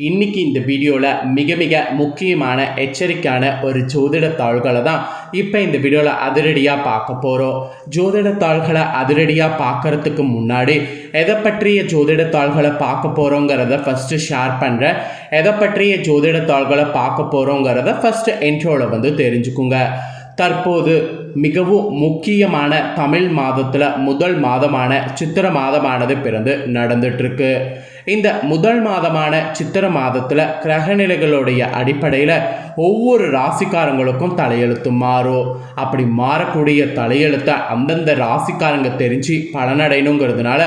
இன்னைக்கு இந்த வீடியோவில் மிக மிக முக்கியமான எச்சரிக்கையான ஒரு ஜோதிட தாள்களை தான் இப்போ இந்த வீடியோவில் அதிரடியாக பார்க்க போகிறோம் ஜோதிட தாள்களை அதிரடியாக பார்க்கறதுக்கு முன்னாடி எதை பற்றிய ஜோதிட தாள்களை பார்க்க போகிறோங்கிறத ஃபஸ்ட்டு ஷேர் பண்ணுறேன் எதை பற்றிய ஜோதிட தாள்களை பார்க்க போகிறோங்கிறத ஃபஸ்ட்டு என்ட்ரோவில் வந்து தெரிஞ்சுக்குங்க. தற்போது மிகவும் முக்கியமான தமிழ் மாதத்தில் முதல் மாதமான சித்திர மாதமானது பிறந்து நடந்துட்டுருக்கு. இந்த முதல் மாதமான சித்திர மாதத்தில் கிரகநிலைகளுடைய அடிப்படையில் ஒவ்வொரு ராசிக்காரங்களுக்கும் தலையெழுத்து மாறும். அப்படி மாறக்கூடிய தலையெழுத்தை அந்தந்த ராசிக்காரங்க தெரிஞ்சு பலனடையணுங்கிறதுனால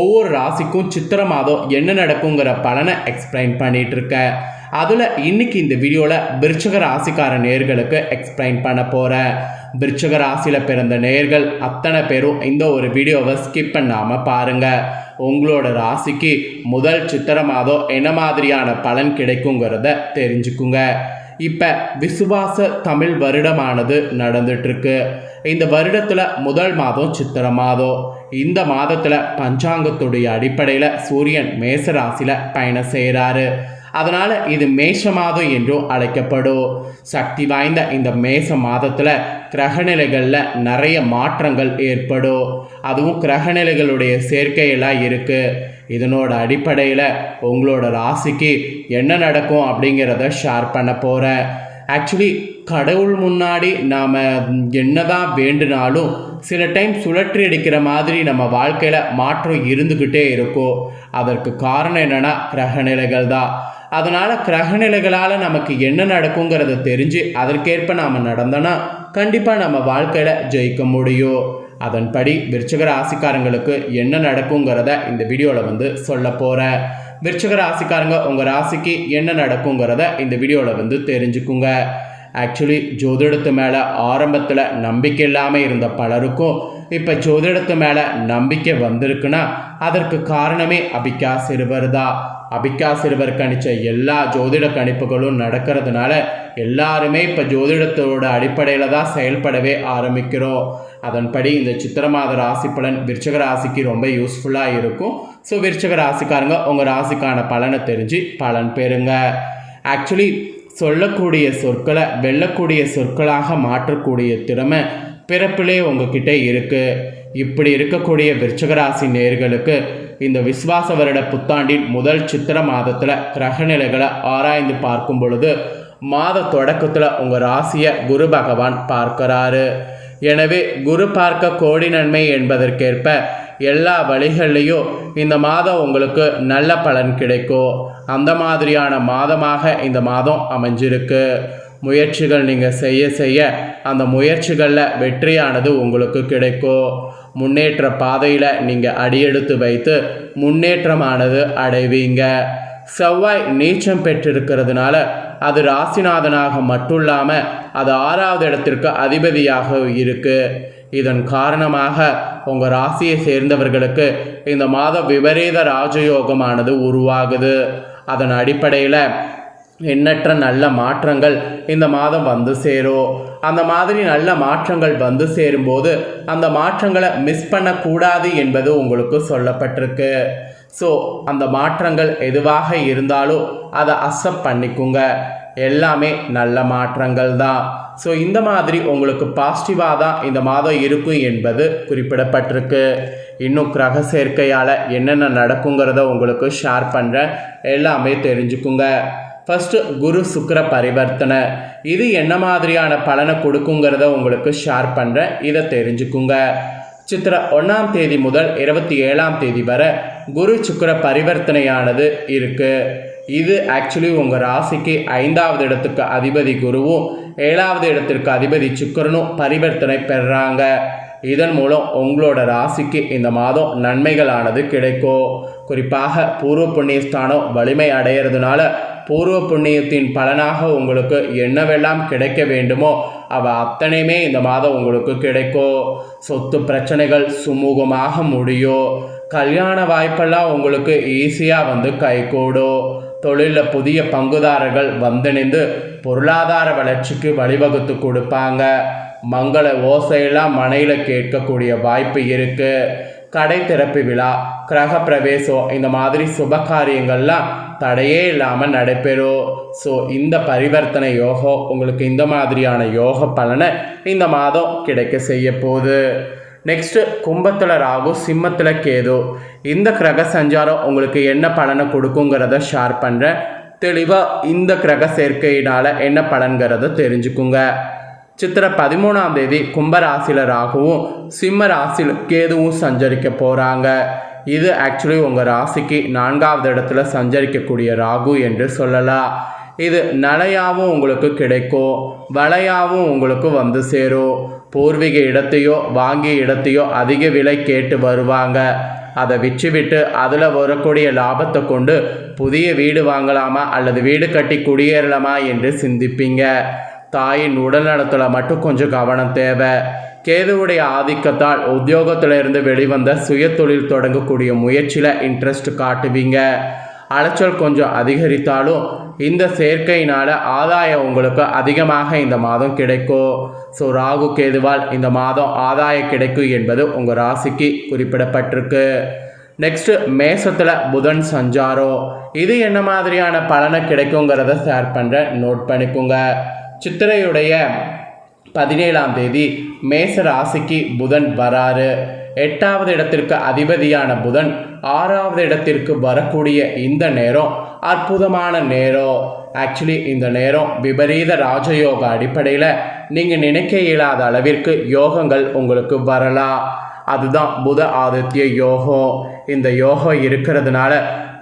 ஒவ்வொரு ராசிக்கும் சித்திர மாதம் என்ன நடக்குங்கிற பலனை எக்ஸ்பிளைன் பண்ணிகிட்ருக்கேன் அதில் இன்னைக்கு இந்த வீடியோவில் விருச்சக ராசிக்கார நேர்களுக்கு எக்ஸ்பிளைன் பண்ண போகிறேன் விருச்சக ராசியில் பிறந்த நேர்கள் அத்தனை பேரும் இந்த ஒரு வீடியோவை ஸ்கிப் பண்ணாமல் பாருங்கள் உங்களோட ராசிக்கு முதல் சித்திர மாதம் என்ன மாதிரியான பலன் கிடைக்குங்கிறத தெரிஞ்சுக்குங்க. இப்போ விசுவாச தமிழ் வருடமானது நடந்துட்டுருக்கு. இந்த வருடத்தில் முதல் மாதம் சித்திர மாதம். இந்த மாதத்தில் பஞ்சாங்கத்துடைய அடிப்படையில் சூரியன் மேச ராசியில் பயணம் செய்கிறாரு அதனால் இது மேஷ மாதம் என்றும் அழைக்கப்படும். சக்தி வாய்ந்த இந்த மேச மாதத்தில் கிரகநிலைகளில் நிறைய மாற்றங்கள் ஏற்படும். அதுவும் கிரகநிலைகளுடைய சேர்க்கையெல்லாம் இருக்குது இதனோட அடிப்படையில் உங்களோட ராசிக்கு என்ன நடக்கும் அப்படிங்கிறத ஷேர் பண்ண போகிறேன் ஆக்சுவலி கடவுள் முன்னாடி நாம் என்னதான் வேண்டுனாலும் சில டைம் சுழற்றி அடிக்கிற மாதிரி நம்ம வாழ்க்கையில் மாற்றம் இருந்துக்கிட்டே இருக்கும். அதற்கு காரணம் என்னென்னா கிரகநிலைகள் தான் அதனால் கிரகநிலைகளால் நமக்கு என்ன நடக்குங்கிறத தெரிஞ்சு அதற்கேற்ப நாம் நடந்தோன்னா கண்டிப்பாக நம்ம வாழ்க்கையில் ஜெயிக்க முடியும். அதன்படி விருச்சக ராசிக்காரங்களுக்கு என்ன நடக்குங்கிறத இந்த வீடியோவில் வந்து சொல்ல போகிறேன் விருச்சக ராசிக்காரங்க உங்கள் ராசிக்கு என்ன நடக்குங்கிறத இந்த வீடியோவில் வந்து தெரிஞ்சுக்குங்க. ஆக்சுவலி ஜோதிடத்து மேலே ஆரம்பத்தில் நம்பிக்கை இல்லாமல் இருந்த பலருக்கும் இப்போ ஜோதிடத்து மேலே நம்பிக்கை வந்திருக்குன்னா அதற்கு காரணமே அபிகா சிறுவர் தான் அபிகா சிறுவர் கணிச்ச எல்லா ஜோதிட கணிப்புகளும் நடக்கிறதுனால எல்லாருமே இப்போ ஜோதிடத்தோட அடிப்படையில் தான் செயல்படவே ஆரம்பிக்கிறோம். அதன்படி இந்த சித்திரமாத ராசி பலன் விருச்சக ராசிக்கு ரொம்ப யூஸ்ஃபுல்லாக இருக்கும். ஸோ விருச்சக ராசிக்காரங்க உங்கள் ராசிக்கான பலனை தெரிஞ்சு பலன் பெறுங்க. ஆக்சுவலி சொல்லக்கூடிய சொற்களை வெல்லக்கூடிய சொற்களாக மாற்றக்கூடிய திறமை பிறப்பிலே உங்ககிட்ட இருக்குது இப்படி இருக்கக்கூடிய விருச்சகராசி நேர்களுக்கு இந்த விஸ்வாச வருட புத்தாண்டின் முதல் சித்திர மாதத்தில் கிரகநிலைகளை ஆராய்ந்து பார்க்கும் பொழுது மாத தொடக்கத்தில் உங்கள் ராசியை குரு பகவான் பார்க்கிறாரு. எனவே குரு பார்க்க கோடி நன்மை என்பதற்கேற்ப எல்லா வழிகள்லேயும் இந்த மாதம் உங்களுக்கு நல்ல பலன் கிடைக்கும். அந்த மாதிரியான மாதமாக இந்த மாதம் அமைஞ்சிருக்கு. முயற்சிகள் நீங்கள் செய்ய செய்ய அந்த முயற்சிகளில் வெற்றியானது உங்களுக்கு கிடைக்கும். முன்னேற்ற பாதையில் நீங்கள் அடியெடுத்து வைத்து முன்னேற்றமானது அடைவீங்க. செவ்வாய் நீச்சம் பெற்றிருக்கிறதுனால அது ராசிநாதனாக மட்டும் இல்லாமல் அது ஆறாவது இடத்திற்கு அதிபதியாக இருக்குது இதன் காரணமாக உங்கள் ராசியை சேர்ந்தவர்களுக்கு இந்த மாதம் விபரீத ராஜயோகமானது உருவாகுது. அதன் அடிப்படையில் எண்ணற்ற நல்ல மாற்றங்கள் இந்த மாதம் வந்து சேரும் அந்த மாதிரி நல்ல மாற்றங்கள் வந்து சேரும்போது அந்த மாற்றங்களை மிஸ் பண்ணக்கூடாது என்பது உங்களுக்கு சொல்லப்பட்டிருக்கு. ஸோ அந்த மாற்றங்கள் எதுவாக இருந்தாலும் அதை அக்செப்ட் பண்ணிக்குங்க. எல்லாமே நல்ல மாற்றங்கள் தான். ஸோ இந்த மாதிரி உங்களுக்கு பாசிட்டிவாக தான் இந்த மாதம் இருக்கும் என்பது குறிப்பிடப்பட்டிருக்கு. இன்னும் கிரக சேர்க்கையால் என்னென்ன நடக்குங்கிறத உங்களுக்கு ஷேர் பண்ணுறேன் எல்லாமே தெரிஞ்சுக்குங்க. ஃபஸ்ட்டு குரு சுக்கர பரிவர்த்தனை. இது என்ன மாதிரியான பலனை கொடுக்குங்கிறத உங்களுக்கு ஷேர் பண்ணுறேன் இதை தெரிஞ்சுக்குங்க. சித்திர ஒன்றாம் தேதி முதல் இருபத்தி ஏழாம் தேதி வரை குரு சுக்கர பரிவர்த்தனையானது இருக்குது இது ஆக்சுவலி உங்கள் ராசிக்கு ஐந்தாவது இடத்துக்கு அதிபதி குருவும் ஏழாவது இடத்திற்கு அதிபதி சுக்கரனும் பரிவர்த்தனை பெறுறாங்க இதன் மூலம் உங்களோட ராசிக்கு இந்த மாதம் நன்மைகளானது கிடைக்கும். குறிப்பாக பூர்வ புண்ணியஸ்தானம் வலிமை அடையிறதுனால பூர்வ புண்ணியத்தின் பலனாக உங்களுக்கு என்னவெல்லாம் கிடைக்க வேண்டுமோ அவ அத்தனையுமே இந்த மாதம் உங்களுக்கு கிடைக்கும் சொத்து பிரச்சனைகள் சுமூகமாக முடியும் கல்யாண வாய்ப்பெல்லாம் உங்களுக்கு ஈஸியாக வந்து கைகூடும் தொழிலில் புதிய பங்குதாரர்கள் வந்திணைந்து பொருளாதார வளர்ச்சிக்கு வழிவகுத்து கொடுப்பாங்க. மங்கள ஓசையெல்லாம் மனையில் கேட்கக்கூடிய வாய்ப்பு இருக்குது கடை திறப்பு விழா கிரக பிரவேசம் இந்த மாதிரி சுப காரியங்கள்லாம் தடையே இல்லாமல் நடைபெறும் ஸோ இந்த பரிவர்த்தனை யோகம் உங்களுக்கு இந்த மாதிரியான யோக பலனை இந்த மாதம் கிடைக்க செய்ய போகுது. நெக்ஸ்ட்டு கும்பத்தில் ராகு சிம்மத்தில் கேது. இந்த கிரக சஞ்சாரம் உங்களுக்கு என்ன பலனை கொடுக்குங்கிறத ஷேர் பண்ணுறேன் தெளிவாக இந்த கிரக சேர்க்கையினால் என்ன பலன்கிறத தெரிஞ்சுக்குங்க. சித்திரை பதிமூணாம் தேதி கும்பராசியில் ராகுவும் சிம்ம ராசியில் கேதுவும் சஞ்சரிக்க போகிறாங்க இது ஆக்சுவலி உங்கள் ராசிக்கு நான்காவது இடத்துல சஞ்சரிக்கக்கூடிய ராகு என்று சொல்லலாம் இது நலையாகவும் உங்களுக்கு கிடைக்கும் வலையாகவும் உங்களுக்கு வந்து சேரும். பூர்வீக இடத்தையோ வாங்கிய இடத்தையோ அதிக விலை கேட்டு வருவாங்க. அதை விற்றுவிட்டு அதில் வரக்கூடிய லாபத்தை கொண்டு புதிய வீடு வாங்கலாமா அல்லது வீடு கட்டி குடியேறலாமா என்று சிந்திப்பீங்க. தாயின் உடல்நலத்தில் மட்டும் கொஞ்சம் கவனம் தேவை. கேதுவுடைய ஆதிக்கத்தால் உத்தியோகத்திலிருந்து வெளிவந்த சுய தொழில் தொடங்கக்கூடிய முயற்சியில் இன்ட்ரெஸ்ட் காட்டுவீங்க. அலைச்சல் கொஞ்சம் அதிகரித்தாலும் இந்த சேர்க்கையினால் ஆதாயம் உங்களுக்கு அதிகமாக இந்த மாதம் கிடைக்கும். ஸோ ராகு கேதுவால் இந்த மாதம் ஆதாயம் கிடைக்கும் என்பது உங்கள் ராசிக்கு குறிப்பிடப்பட்டிருக்கு. நெக்ஸ்ட்டு மேசத்தில் புதன் சஞ்சாரம். இது என்ன மாதிரியான பலனை கிடைக்குங்கிறத ஷேர் பண்ணுறேன் நோட் பண்ணிக்கோங்க. சித்திரையுடைய பதினேழாம் தேதி மேச ராசிக்கு புதன் வராரு. எட்டாவது இடத்திற்கு அதிபதியான புதன் ஆறாவது இடத்திற்கு வரக்கூடிய இந்த நேரம் அற்புதமான நேரம். ஆக்சுவலி இந்த நேரம் விபரீத ராஜயோக அடிப்படையில் நீங்கள் நினைக்க இயலாத அளவிற்கு யோகங்கள் உங்களுக்கு வரலாம். அதுதான் புத ஆதித்ய யோகம். இந்த யோகம் இருக்கிறதுனால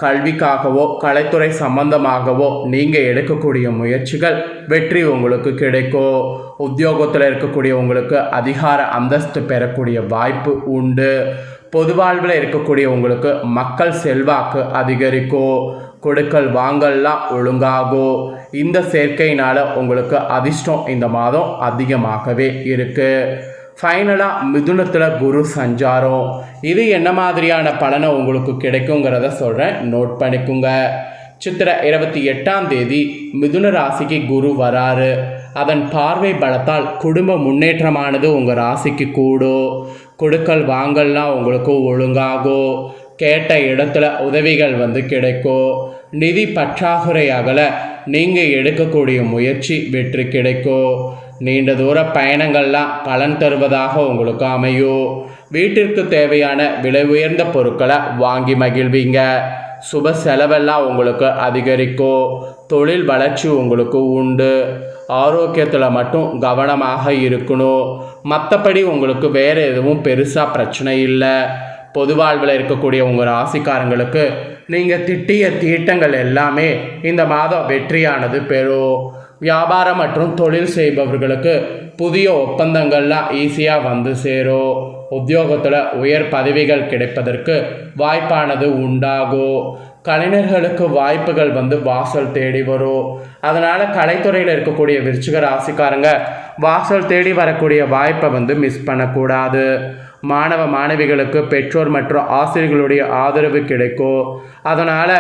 கல்விக்காகவோ கலைத்துறை சம்பந்தமாகவோ நீங்கள் எடுக்கக்கூடிய முயற்சிகள் வெற்றி உங்களுக்கு கிடைக்கும் உத்தியோகத்தில் இருக்கக்கூடிய உங்களுக்கு அதிகார அந்தஸ்து பெறக்கூடிய வாய்ப்பு உண்டு. பொது வாழ்வில் இருக்கக்கூடிய உங்களுக்கு மக்கள் செல்வாக்கு அதிகரிக்கும் கொடுக்கல் வாங்கல்லாம் ஒழுங்காகும் இந்த சேர்க்கையினால் உங்களுக்கு அதிர்ஷ்டம் இந்த மாதம் அதிகமாகவே இருக்குது ஃபைனலாக மிதுனத்தில் குரு சஞ்சாரம் இது என்ன மாதிரியான பலனை உங்களுக்கு கிடைக்குங்கிறத சொல்கிறேன் நோட் பண்ணிக்கோங்க. சித்திரை இருபத்தி எட்டாம் தேதி மிதுன ராசிக்கு குரு வராரு. அதன் பார்வை பலத்தால் குடும்ப முன்னேற்றமானது உங்கள் ராசிக்கு கூடும். கொடுக்கல் வாங்கல்லாம் உங்களுக்கு ஒழுங்காகும். கேட்ட இடத்துல உதவிகள் வந்து கிடைக்கும். நிதி பற்றாக்குறை அகல நீங்கள் எடுக்கக்கூடிய முயற்சி வெற்றி கிடைக்கும். நீண்ட தூர பயணங்கள்லாம் பலன் தருவதாக உங்களுக்கு அமையும் வீட்டிற்கு தேவையான விலை உயர்ந்த பொருட்களை வாங்கி மகிழ்வீங்க. சுப செலவெல்லாம் உங்களுக்கு அதிகரிக்கும் தொழில் வளர்ச்சி உங்களுக்கு உண்டு. ஆரோக்கியத்தில் மட்டும் கவனமாக இருக்கணும். மற்றபடி உங்களுக்கு வேறு எதுவும் பெருசாக பிரச்சனை இல்லை. பொது வாழ்வில் இருக்கக்கூடிய உங்கள் ராசிக்காரங்களுக்கு நீங்கள் திட்டிய தீட்டங்கள் எல்லாமே இந்த மாதம் வெற்றியானது பெறும். வியாபாரம் மற்றும் தொழில் செய்பவர்களுக்கு புதிய ஒப்பந்தங்கள்லாம் ஈஸியாக வந்து சேரும் உத்தியோகத்தில் உயர் பதவிகள் கிடைப்பதற்கு வாய்ப்பானது உண்டாகும் கலைஞர்களுக்கு வாய்ப்புகள் வந்து வாசல் தேடி வரும் அதனால் கலைத்துறையில் இருக்கக்கூடிய விருச்சிக ராசிக்காரங்க வாசல் தேடி வரக்கூடிய வாய்ப்பை வந்து மிஸ் பண்ணக்கூடாது. மாணவ மாணவிகளுக்கு பெற்றோர் மற்றும் ஆசிரியர்களுடைய ஆதரவு கிடைக்கும் அதனால்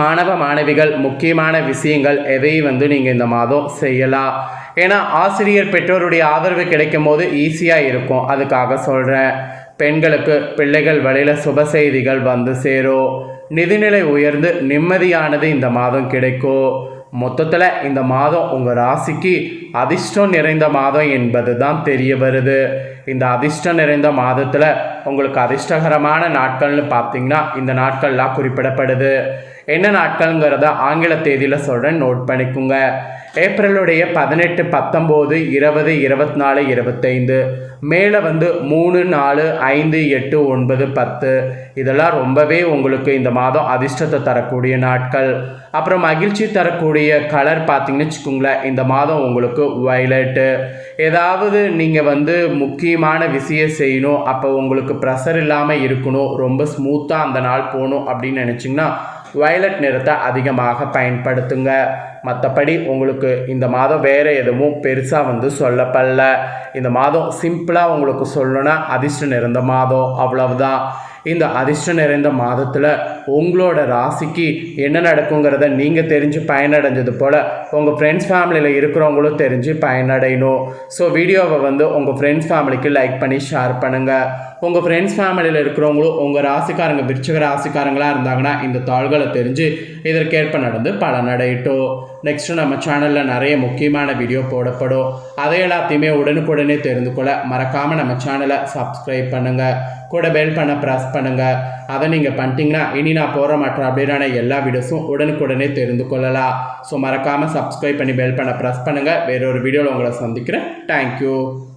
மாணவ மாணவிகள் முக்கியமான விஷயங்கள் எதையும் வந்து நீங்கள் இந்த மாதம் செய்யலாம் ஏன்னா ஆசிரியர் பெற்றோருடைய ஆதரவு கிடைக்கும் போது ஈஸியாக இருக்கும். அதுக்காக சொல்கிறேன் பெண்களுக்கு பிள்ளைகள் வழியில் சுப செய்திகள் வந்து சேரும். நிதிநிலை உயர்ந்து நிம்மதியானது இந்த மாதம் கிடைக்கும். மொத்தத்தில் இந்த மாதம் உங்கள் ராசிக்கு அதிர்ஷ்டம் நிறைந்த மாதம் என்பது தான் தெரிய வருது. இந்த அதிர்ஷ்டம் நிறைந்த மாதத்தில் உங்களுக்கு அதிர்ஷ்டகரமான நாட்கள்னு பார்த்தீங்கன்னா இந்த நாட்கள்லாம் குறிப்பிடப்படுது. என்ன நாட்கள்ங்கிறத ஆங்கில தேதியில் சொல்கிறேன் நோட் பண்ணிக்கோங்க. ஏப்ரலுடைய பதினெட்டு பத்தொம்போது இருபது இருபத்தி நாலு இருபத்தைந்து. மேலே வந்து மூணு நாலு ஐந்து எட்டு ஒன்பது பத்து. இதெல்லாம் ரொம்பவே உங்களுக்கு இந்த மாதம் அதிர்ஷ்டத்தை தரக்கூடிய நாட்கள். அப்புறம் மகிழ்ச்சி தரக்கூடிய கலர் பார்த்தீங்கன்னு வச்சுக்கோங்களேன் இந்த மாதம் உங்களுக்கு வயலட்டு ஏதாவது நீங்கள் வந்து முக்கியமான விஷயம் செய்யணும் அப்போ உங்களுக்கு ப்ரெஷர் இல்லாமல் இருக்கணும் ரொம்ப ஸ்மூத்தாக அந்த நாள் போகணும் அப்படின்னு நினச்சிங்கன்னா வயலட் நிறத்தை அதிகமாக பயன்படுத்துங்க. மற்றபடி உங்களுக்கு இந்த மாதம் வேறு எதுவும் பெருசாக வந்து சொல்லப்படல. இந்த மாதம் சிம்பிளாக உங்களுக்கு சொல்லணும்னா அதிர்ஷ்டம் நிறைந்த மாதம் அவ்வளவுதான். இந்த அதிர்ஷ்டம் நிறைந்த மாதத்தில் உங்களோட ராசிக்கு என்ன நடக்குங்கிறத நீங்கள் தெரிஞ்சு பயனடைஞ்சது போல் உங்கள் ஃப்ரெண்ட்ஸ் ஃபேமிலியில் இருக்கிறவங்களும் தெரிஞ்சு பயனடையணும். ஸோ வீடியோவை வந்து உங்கள் ஃப்ரெண்ட்ஸ் ஃபேமிலிக்கு லைக் பண்ணி ஷேர் பண்ணுங்கள் உங்கள் ஃப்ரெண்ட்ஸ் ஃபேமிலியில் இருக்கிறவங்களும் உங்கள் ராசிக்காரங்க விருச்சக ராசிக்காரங்களாக இருந்தாங்கன்னா இந்த தாள்களை தெரிஞ்சு இதற்கேற்ப நடந்து பலனடையட்டும் நெக்ஸ்ட்டு நம்ம சேனலில் நிறைய முக்கியமான வீடியோ போடப்படும். அதை எல்லாத்தையுமே உடனுக்குடனே தெரிந்து கொள்ள மறக்காமல் நம்ம சேனலை சப்ஸ்கிரைப் பண்ணுங்கள் கூட பெல் பண்ண ப்ரெஸ் பண்ணுங்கள் அதை நீங்கள் பண்ணிட்டீங்கன்னா இனி நான் போகிற மற்ற அப்படின்னா எல்லா வீடியோஸும் உடனுக்குடனே தெரிந்து கொள்ளலாம். ஸோ மறக்காமல் சப்ஸ்கிரைப் பண்ணி பெல் பண்ண ப்ரெஸ் பண்ணுங்கள் வேறொரு வீடியோவில் உங்களை சந்திக்கிறேன். தேங்க்யூ